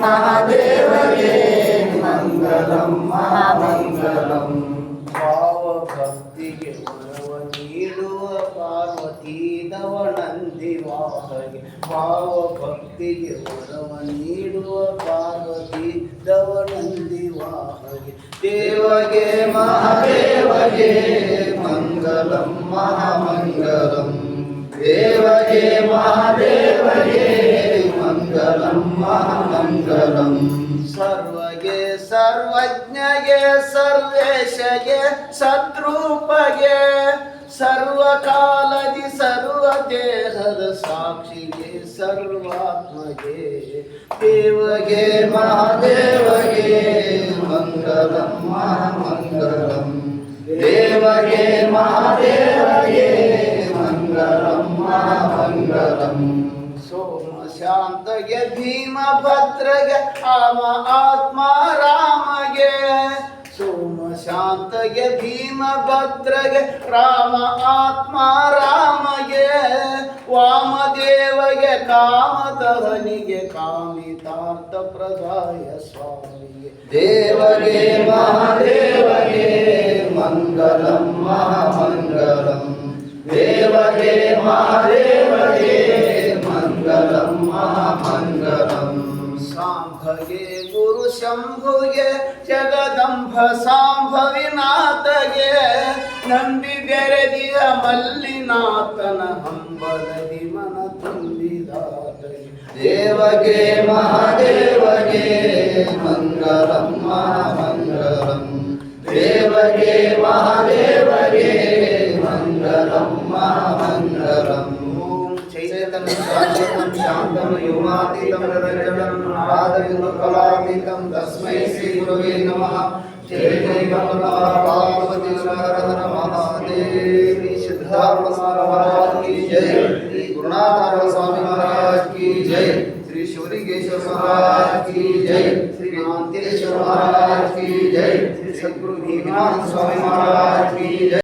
ಮಹಾದೇವರೇ, ಮಂಗಲಂ, ಮಹಾಮಂಗಲಂ. ಭಾವ ಭಕ್ತಿಗೆ ಒಲವ ನೀಡುವ ಪಾರ್ವತಿ ದವನಂದಿ ವಾಹಗೆ ಭಾವ ಭಕ್ತಿಗೆ ಒಲವ ನೀಡುವ ಪಾರ್ವತಿ ದವನಂದಿ ವಾಸಗೆ. ದೇವಗೆ, ಮಹಾದೇವಗೆ, ಮಂಗಲಂ, ಮಹಾಮಂಗಲಂ. ದೇವಗೆ, ಮಹಾದೇವಗೆ ಮಂಗಲಂ ಮಹಾಮಂಗಲಂ ಸರ್ವಗೆ ಸರ್ವಜ್ಞಗೆ, ಸರ್ವೇಶಗೆ, ಸದ್ರೂಪಗೆ, ಸರ್ವಕಾಲದಿ ಸರ್ವ ದೇಹದ ಸಾಕ್ಷಿಗೆ, ಸರ್ವಾತ್ಮಗೆ. ದೇವಗೆ, ಮಹಾದೇವಗೆ, ಮಂಗಲಂ, ಮಹಾಮಂಗಲಂ. ದೇವಗೆ, ಮಹಾದೇವಗೆ सुन्दरम्। सोमशान्तय भीमभद्रय आम आत्मा रामय। सोमशान्तय भीमभद्रय राम आत्मा रामय। वामदेवय कामदहनिय कामितार्थप्रदाय स्वामी देवगे महादेव। ಮಂಗಲಂ, ಮಹಾಮಂಗಲಂ. ಸಾಂಭಗೆ ಗುರು ಶಂಭುಗೆ ಜಗದಂಬ ಸಾಂಭವಿನಾಥಗೆ ನಂಬಿ ಬೆರೆದಿಯ ಮಲ್ಲಿನಾಥನ ಹಂಬಲದಿ ಮನ ತುಂಬಿದಾತಗೆ. ದೇವಗೆ, ಮಹಾದೇವಗೆ, ಮಂಗಲಂ, ಮಹಾಮಂಗಲಂ. ದೇವಗೆ शान्तं शाश्वतं शान्तं योगातीतं निरञ्जनं आदविन्दुकलामितं तस्मै श्रीगुरवे नमः। जय जय कमला पार्वती शरण महादेवी। सिद्धार्थ महाराज की जय। श्री गुरुनाथ स्वामी महाराज की जय। श्री शौरी केशव महाराज की जय। श्री मांतेश्वर महाराज की जय। श्री सदगुरु भीमनाथ स्वामी महाराज की जय।